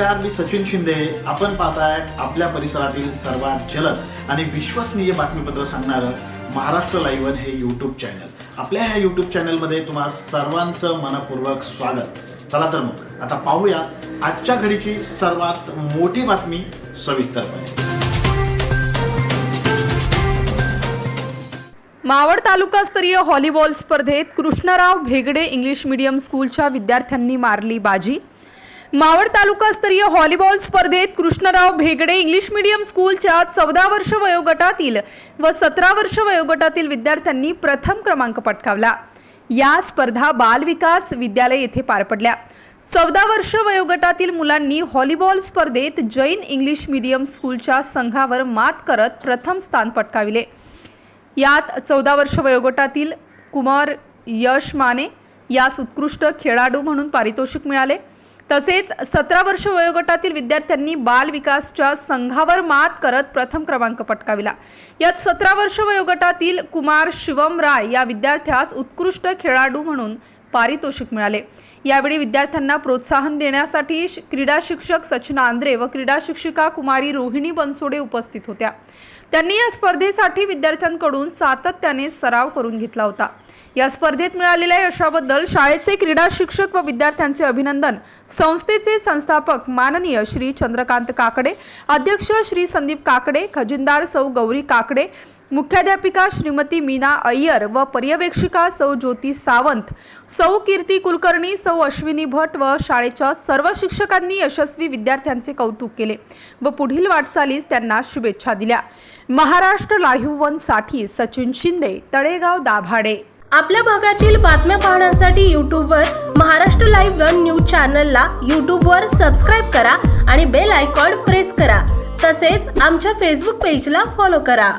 नमस्कार मी सचिन शिंदे. आपण पाहताय आपल्या परिसरातील सर्वात जलद आणि विश्वसनीय बातमीपत्र सांगणारं महाराष्ट्र लाईव्हन हे यूट्यूब चॅनल आपल्या ह्या यूट्यूब चॅनलमध्ये तुम्हा सर्वांचं मनपूर्वक स्वागत. चला तर मग आता पाहूया आजच्या घडीची सर्वात मोठी बातमी सविस्तरपणे. मावळ तालुकास्तरीय हॉलीबॉल स्पर्धेत कृष्णराव भेगडे इंग्लिश मीडियम स्कूलच्या विद्यार्थ्यांनी मारली बाजी. मावळ तालुकास्तरीय व्हॉलीबॉल स्पर्धेत कृष्णराव भेगडे इंग्लिश मीडियम स्कूलच्या चौदा वर्ष वयोगटातील व सतरा वर्ष वयोगटातील विद्यार्थ्यांनी प्रथम क्रमांक पटकावला. या स्पर्धा बालविकास विद्यालय येथे पार पडल्या. चौदा वर्ष वयोगटातील मुलांनी व्हॉलीबॉल स्पर्धेत जैन इंग्लिश मीडियम स्कूलच्या संघावर मात करत प्रथम स्थान पटकाविले. यात चौदा वर्ष वयोगटातील कुमार यश माने यास उत्कृष्ट खेळाडू म्हणून पारितोषिक मिळाले. तसेच सतरा वर्ष वयोगटातील विद्यार्थ्यांनी बाल विकासच्या संघावर मात करत प्रथम क्रमांक पटकाविला. यात सतरा वर्ष वयोगटातील कुमार शिवम राय या विद्यार्थ्यास उत्कृष्ट खेळाडू म्हणून पारितोषिक मिळाले. यावेळी विद्यार्थ्यांना प्रोत्साहन देण्यासाठी क्रीडा शिक्षक सचना आंद्रे व क्रीडा शिक्षिका कुमारी रोहिणी बनसोडे उपस्थित होत्या. त्यांनी या स्पर्धेसाठी विद्यार्थ्यांकडून सातत्याने सराव करून घेतला होता. या स्पर्धेत मिळालेल्या यशाबद्दल शाळेचे क्रीडा शिक्षक व विद्यार्थ्यांचे अभिनंदन संस्थेचे संस्थापक माननीय श्री चंद्रकांत काकडे अध्यक्ष श्री संदीप काकडे खजिनदार सौ गौरी काकडे मुख्याध्यापिका श्रीमती मीना अय्यर व पर्यवेक्षिका सौ ज्योती सावंत सौ कीर्ती कुलकर्णी सौ अश्विनी भट व शाळेच्या सर्व शिक्षकांनी यशस्वी विद्यार्थ्यांचे कौतुक केले व पुढील वाटचालीस त्यांना शुभेच्छा दिल्या. महाराष्ट्र लाईव्हसाठी सचिन शिंदे तळेगाव दाभाडे. आपल्या भागातील बातम्या पाहण्यासाठी यूट्यूबवर महाराष्ट्र लाईव्ह वन न्यूज चॅनलला यूट्यूबवर सबस्क्राईब करा आणि बेल आयकॉन प्रेस करा. तसेच आमच्या फेसबुक पेजला फॉलो करा.